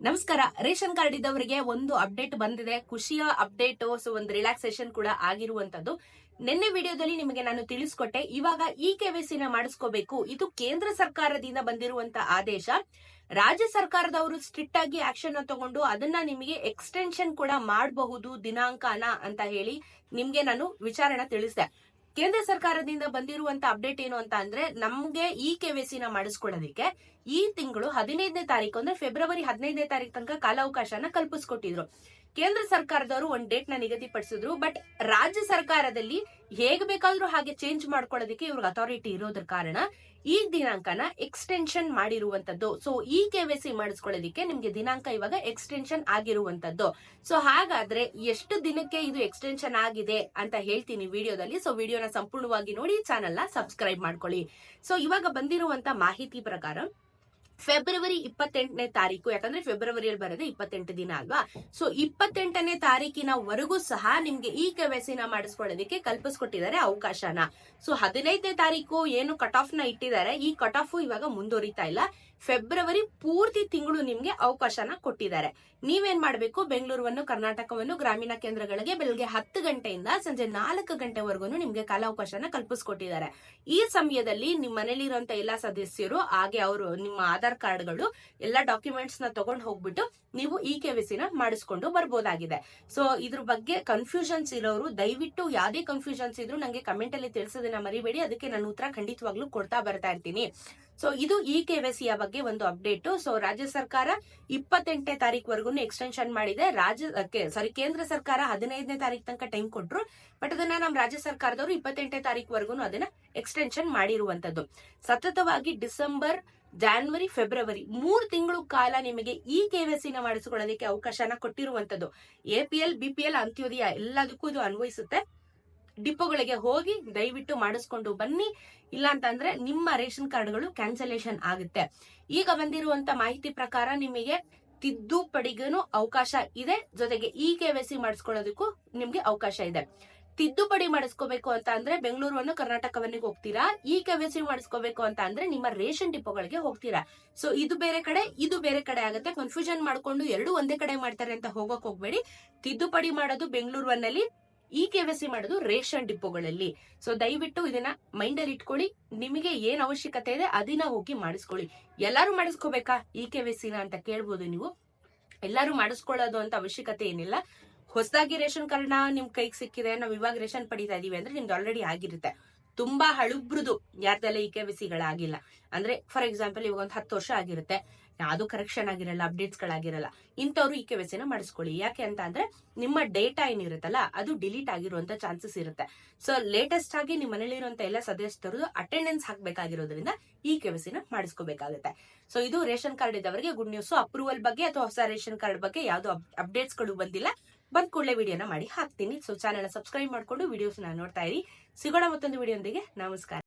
ನಮಸ್ಕಾರ. Ration card ಇದ್ದವರಿಗೆ ಒಂದು ಅಪ್ಡೇಟ್ ಬಂದಿದೆ. ಖುಷಿಯ ಅಪ್ಡೇಟ್ ಸೊ ಒಂದು ರಿಲ್ಯಾಕ್ಸೇಷನ್ ಕೂಡ ಆಗಿರುವಂತದ್ದು ನಿನ್ನೆ ವಿಡಿಯೋದಲ್ಲಿ ನಿಮಗೆ ನಾನು ತಿಳಿಸ್ಕೊಟ್ಟೆ. ಇವಾಗ ಇ ಸಿನ ಮಾಡಿಸ್ಕೋಬೇಕು. ಇದು ಕೇಂದ್ರ ಸರ್ಕಾರದಿಂದ ಬಂದಿರುವಂತ ಆದೇಶ. ರಾಜ್ಯ ಸರ್ಕಾರದವರು ಸ್ಟ್ರಿಕ್ಟ್ ಆಗಿ ಆಕ್ಷನ್ ತಗೊಂಡು ಅದನ್ನ ನಿಮಗೆ ಎಕ್ಸ್ಟೆನ್ಷನ್ ಕೂಡ ಮಾಡಬಹುದು ದಿನಾಂಕನ ಅಂತ ಹೇಳಿ ನಿಮ್ಗೆ ನಾನು ವಿಚಾರಣೆ ತಿಳಿಸಿದೆ. ಕೇಂದ್ರ ಸರ್ಕಾರದಿಂದ ಬಂದಿರುವಂತ ಅಪ್ಡೇಟ್ ಏನು ಅಂತ ಅಂದ್ರೆ ನಮ್ಗೆ ಇ ನ ಮಾಡಿಸ್ಕೊಳ್ಳೋದಕ್ಕೆ ಈ ತಿಂಗಳು ಹದಿನೈದನೇ ತಾರೀಕು ಅಂದ್ರೆ ಫೆಬ್ರವರಿ ಹದಿನೈದನೇ ತಾರೀಕು ತನಕ ಕಾಲಾವಕಾಶನ ಕಲ್ಪಿಸ್ಕೊಟ್ಟಿದ್ರು. ಕೇಂದ್ರ ಸರ್ಕಾರದವರು ಒಂದ್ ಡೇಟ್ನ ನಿಗದಿಪಡಿಸಿದ್ರು, ಬಟ್ ರಾಜ್ಯ ಸರ್ಕಾರದಲ್ಲಿ ಹೇಗ್ ಬೇಕಾದ್ರೂ ಹಾಗೆ ಚೇಂಜ್ ಮಾಡ್ಕೊಳ್ಳೋದಕ್ಕೆ ಇವ್ರಿಗೆ ಅಥಾರಿಟಿ ಇರೋದ್ರ ಕಾರಣ ಈ ದಿನಾಂಕನ ಎಕ್ಸ್ಟೆನ್ಷನ್ ಮಾಡಿರುವಂತದ್ದು. ಸೊ ಈ ಸಿ ಮಾಡಿಸ್ಕೊಳೋದಿಕ್ಕೆ ನಿಮ್ಗೆ ದಿನಾಂಕ ಇವಾಗ ಎಕ್ಸ್ಟೆನ್ಷನ್ ಆಗಿರುವಂತದ್ದು. ಸೊ ಹಾಗಾದ್ರೆ ಎಷ್ಟು ದಿನಕ್ಕೆ ಇದು ಎಕ್ಸ್ಟೆನ್ಷನ್ ಆಗಿದೆ ಅಂತ ಹೇಳ್ತೀನಿ ವಿಡಿಯೋದಲ್ಲಿ. ಸೊ ವಿಡಿಯೋನ ಸಂಪೂರ್ಣವಾಗಿ ನೋಡಿ ಚಾನೆಲ್ನ ಸಬ್ಸ್ಕ್ರೈಬ್ ಮಾಡ್ಕೊಳ್ಳಿ. ಸೊ ಇವಾಗ ಬಂದಿರುವಂತ ಮಾಹಿತಿ ಪ್ರಕಾರ ಫೆಬ್ರವರಿ ಇಪ್ಪತ್ತೆಂಟನೇ ತಾರೀಕು, ಯಾಕಂದ್ರೆ ಫೆಬ್ರವರಿಯಲ್ಲಿ ಬರೋದು ಇಪ್ಪತ್ತೆಂಟು ದಿನ ಅಲ್ವಾ? ಸೊ ಇಪ್ಪತ್ತೆಂಟನೇ ತಾರೀಕಿನವರೆಗೂ ಸಹ ನಿಮ್ಗೆ ಈ ಕೆವೈಸಿನ ಮಾಡಿಸ್ಕೊಳ್ಳೋದಕ್ಕೆ ಕಲ್ಪಿಸ್ಕೊಟ್ಟಿದ್ದಾರೆ ಅವಕಾಶನ. ಸೊ ಹದಿನೈದನೇ ತಾರೀಕು ಏನು ಕಟ್ ಆಫ್ನ ಇಟ್ಟಿದ್ದಾರೆ. ಈ ಕಟ್ ಆಫ್ ಇವಾಗ ಮುಂದುವರಿತಾ ಇಲ್ಲ. ಫೆಬ್ರವರಿ ಪೂರ್ತಿ ತಿಂಗಳು ನಿಮ್ಗೆ ಅವಕಾಶನ ಕೊಟ್ಟಿದ್ದಾರೆ. ನೀವೇನ್ ಮಾಡಬೇಕು? ಬೆಂಗಳೂರನ್ನು, ಕರ್ನಾಟಕವನ್ನು, ಗ್ರಾಮೀಣ ಕೇಂದ್ರಗಳಿಗೆ ಬೆಳಗ್ಗೆ ಹತ್ತು ಗಂಟೆಯಿಂದ ಸಂಜೆ ನಾಲ್ಕು ಗಂಟೆವರೆಗೂ ನಿಮ್ಗೆ ಕಾಲಾವಕಾಶನ ಕಲ್ಪಿಸ್ಕೊಟ್ಟಿದ್ದಾರೆ. ಈ ಸಮಯದಲ್ಲಿ ನಿಮ್ಮ ಮನೇಲಿರುವಂತ ಎಲ್ಲಾ ಸದಸ್ಯರು, ಹಾಗೆ ಅವರು ನಿಮ್ಮ ಆಧಾರ್ ಕಾರ್ಡ್ಗಳು, ಎಲ್ಲಾ ಡಾಕ್ಯುಮೆಂಟ್ಸ್ನ ತಗೊಂಡು ಹೋಗ್ಬಿಟ್ಟು ನೀವು ಇ ಈ ನ ಮಾಡಿಸ್ಕೊಂಡು ಬರ್ಬೋದಾಗಿದೆ. ಸೊ, ಇದ್ರ ಬಗ್ಗೆ ಕನ್ಫ್ಯೂಷನ್ಸ್ ಇರೋರು, ದಯವಿಟ್ಟು ಯಾವ್ದೇ ಕನ್ಫ್ಯೂಷನ್ಸ್ ಇದ್ರು ನಂಗೆ ಕಮೆಂಟ್ ಅಲ್ಲಿ ತಿಳಿಸೋದನ್ನ ಮರಿಬೇಡಿ. ಅದಕ್ಕೆ ನಾನು ಉತ್ತರ ಖಂಡಿತವಾಗ್ಲೂ ಕೊಡ್ತಾ ಬರ್ತಾ ಇರ್ತೀನಿ. ಸೊ ಇದು ಇ ಕೆವೈಸಿಯ ಬಗ್ಗೆ ಒಂದು ಅಪ್ಡೇಟ್ ಸೊ ರಾಜ್ಯ ಸರ್ಕಾರ ಇಪ್ಪತ್ತೆಂಟನೇ ತಾರೀಕು ಎಕ್ಸ್ಟೆನ್ಷನ್ ಮಾಡಿದೆ. ರಾಜ್ಯ ಸಾರಿ ಕೇಂದ್ರ ಸರ್ಕಾರ ಹದಿನೈದನೇ ತಾರೀಕು ತನಕ ಟೈಮ್ ಕೊಟ್ರು. ಬಟ್ ಅದನ್ನ ನಮ್ಮ ರಾಜ್ಯ ಸರ್ಕಾರದವರು ಇಪ್ಪತ್ತೆಂಟನೇ ತಾರೀಕು ಅದನ್ನ ಎಕ್ಸ್ಟೆನ್ಷನ್ ಮಾಡಿರುವಂತದ್ದು ಸತತವಾಗಿ ಡಿಸೆಂಬರ್, ಜಾನ್ವರಿ, ಫೆಬ್ರವರಿ ಮೂರು ತಿಂಗಳು ಕಾಲ ನಿಮಗೆ ಈ ಕೆವೈಸಿನ ಮಾಡಿಸಿಕೊಳ್ಳೋದಕ್ಕೆ ಅವಕಾಶನ ಕೊಟ್ಟಿರುವಂತದ್ದು ಎಪಿಎಲ್ ಬಿಪಿಎಲ್ ಅಂತ್ಯೋದಯ ಎಲ್ಲದಕ್ಕೂ ಇದು ಅನ್ವಯಿಸುತ್ತೆ. ಡಿಪೋಗಳಿಗೆ ಹೋಗಿ ದಯವಿಟ್ಟು ಮಾಡಿಸ್ಕೊಂಡು ಬನ್ನಿ. ಇಲ್ಲ ಅಂತಂದ್ರೆ ನಿಮ್ಮ ರೇಷನ್ ಕಾರ್ಡ್ಗಳು ಕ್ಯಾನ್ಸಲೇಷನ್ ಆಗುತ್ತೆ. ಈಗ ಬಂದಿರುವಂತ ಮಾಹಿತಿ ಪ್ರಕಾರ ನಿಮಗೆ ತಿದ್ದುಪಡಿಗೂ ಅವಕಾಶ ಇದೆ. ಜೊತೆಗೆ ಇ ಕೆವೈಸಿ ಮಾಡಿಸ್ಕೊಳ್ಳೋದಕ್ಕೂ ನಿಮ್ಗೆ ಅವಕಾಶ ಇದೆ. ತಿದ್ದುಪಡಿ ಮಾಡಿಸ್ಕೋಬೇಕು ಅಂತ ಅಂದ್ರೆ ಬೆಂಗಳೂರನ್ನು ಕರ್ನಾಟಕವನ್ನಿಗೆ ಹೋಗ್ತೀರಾ? ಈ ಕೆವೈಸಿ ಮಾಡಿಸ್ಕೋಬೇಕು ಅಂತ ಅಂದ್ರೆ ನಿಮ್ಮ ರೇಷನ್ ಡಿಪೋಗಳಿಗೆ ಹೋಗ್ತೀರಾ? ಸೊ ಇದು ಬೇರೆ ಕಡೆ, ಇದು ಬೇರೆ ಕಡೆ ಆಗುತ್ತೆ. ಕನ್ಫ್ಯೂಷನ್ ಮಾಡ್ಕೊಂಡು ಎರಡು ಒಂದೇ ಕಡೆ ಮಾಡ್ತಾರೆ ಅಂತ ಹೋಗಕ್ ಹೋಗ್ಬೇಡಿ. ತಿದ್ದುಪಡಿ ಮಾಡೋದು ಬೆಂಗಳೂರಿನಲ್ಲಿ ವೈ ಸಿ ಮಾಡೋದು ರೇಷನ್ ಡಿಪೋಗಳಲ್ಲಿ. ಸೊ ದಯವಿಟ್ಟು ಇದನ್ನ ಮೈಂಡ್ ಅಲ್ಲಿ ಇಟ್ಕೊಳ್ಳಿ. ನಿಮಗೆ ಏನ್ ಅವಶ್ಯಕತೆ ಇದೆ ಅದನ್ನ ಹೋಗಿ ಮಾಡಿಸ್ಕೊಳ್ಳಿ. ಎಲ್ಲಾರು ಮಾಡಿಸ್ಕೋಬೇಕಾ ಈ ಸಿನ ಅಂತ ಕೇಳ್ಬೋದು ನೀವು. ಎಲ್ಲಾರು ಮಾಡಿಸ್ಕೊಳ್ಳೋದು ಅಂತ ಅವಶ್ಯಕತೆ ಏನಿಲ್ಲ. ಹೊಸದಾಗಿ ರೇಷನ್ ಕಾರ್ಡ್ ನಿಮ್ ಕೈಗೆ ಸಿಕ್ಕಿದೆ, ನಾವು ಇವಾಗ ರೇಷನ್ ಪಡಿತಾ ಇದೀವಿ ಅಂದ್ರೆ ನಿಮ್ದು ಆಲ್ರೆಡಿ ಆಗಿರುತ್ತೆ. ತುಂಬಾ ಹಳುಬ್ರದು. ಯಾರ್ದೆಲ್ಲ ಈ ಕೆವಿಸಿಗಳಾಗಿಲ್ಲ ಅಂದ್ರೆ ಫಾರ್ ಎಕ್ಸಾಂಪಲ್ ಇವಾಗ ಒಂದು ಹತ್ತು ವರ್ಷ ಆಗಿರುತ್ತೆ. ಯಾವುದು ಕರೆಕ್ಷನ್ ಆಗಿರಲ್ಲ ಅಪ್ಡೇಟ್ಸ್ ಗಳಾಗಿರಲ್ಲ. ಇಂಥವ್ರು ಈ ಕೆವಿಸಿನ ಮಾಡಿಸ್ಕೊಳ್ಳಿ. ಯಾಕೆ ಅಂತ ಅಂದ್ರೆ, ನಿಮ್ಮ ಡೇಟಾ ಏನಿರುತ್ತಲ್ಲ, ಅದು ಡಿಲೀಟ್ ಆಗಿರುವಂತ ಚಾನ್ಸಸ್ ಇರುತ್ತೆ. ಸೊ ಲೇಟೆಸ್ಟ್ ಆಗಿ ನಿಮ್ಮ ಮನೇಲಿರುವಂತ ಎಲ್ಲ ಸದಸ್ಯರು ಅಟೆಂಡೆನ್ಸ್ ಹಾಕ್ಬೇಕಾಗಿರೋದ್ರಿಂದ, ಈ ಕೆವಿಸಿನ ಮಾಡಿಸ್ಕೋಬೇಕಾಗುತ್ತೆ. ಸೊ ಇದು ರೇಷನ್ ಕಾರ್ಡ್ ಇದ್ದವರಿಗೆ ಗುಡ್ ನ್ಯೂಸ್ ಅಪ್ರೂವಲ್ ಬಗ್ಗೆ ಅಥವಾ ಹೊಸ ರೇಷನ್ ಕಾರ್ಡ್ ಬಗ್ಗೆ ಯಾವ್ದು ಅಪ್ಡೇಟ್ಸ್ಗಳು ಬಂದಿಲ್ಲ. ಬಂದ್ ಕೂಡಲೇ ವಿಡಿಯೋನ ಮಾಡಿ ಹಾಕ್ತೀನಿ. ಸೊ ಚಾನೆಲ್ ಸಬ್ಸ್ಕ್ರೈಬ್ ಮಾಡ್ಕೊಂಡು ವಿಡಿಯೋಸ್ ನೋಡ್ತಾ ಇರಿ. ಸಿಗೋಣ ಮತ್ತೊಂದು ವಿಡಿಯೋಂದಿಗೆ ನಮಸ್ಕಾರ.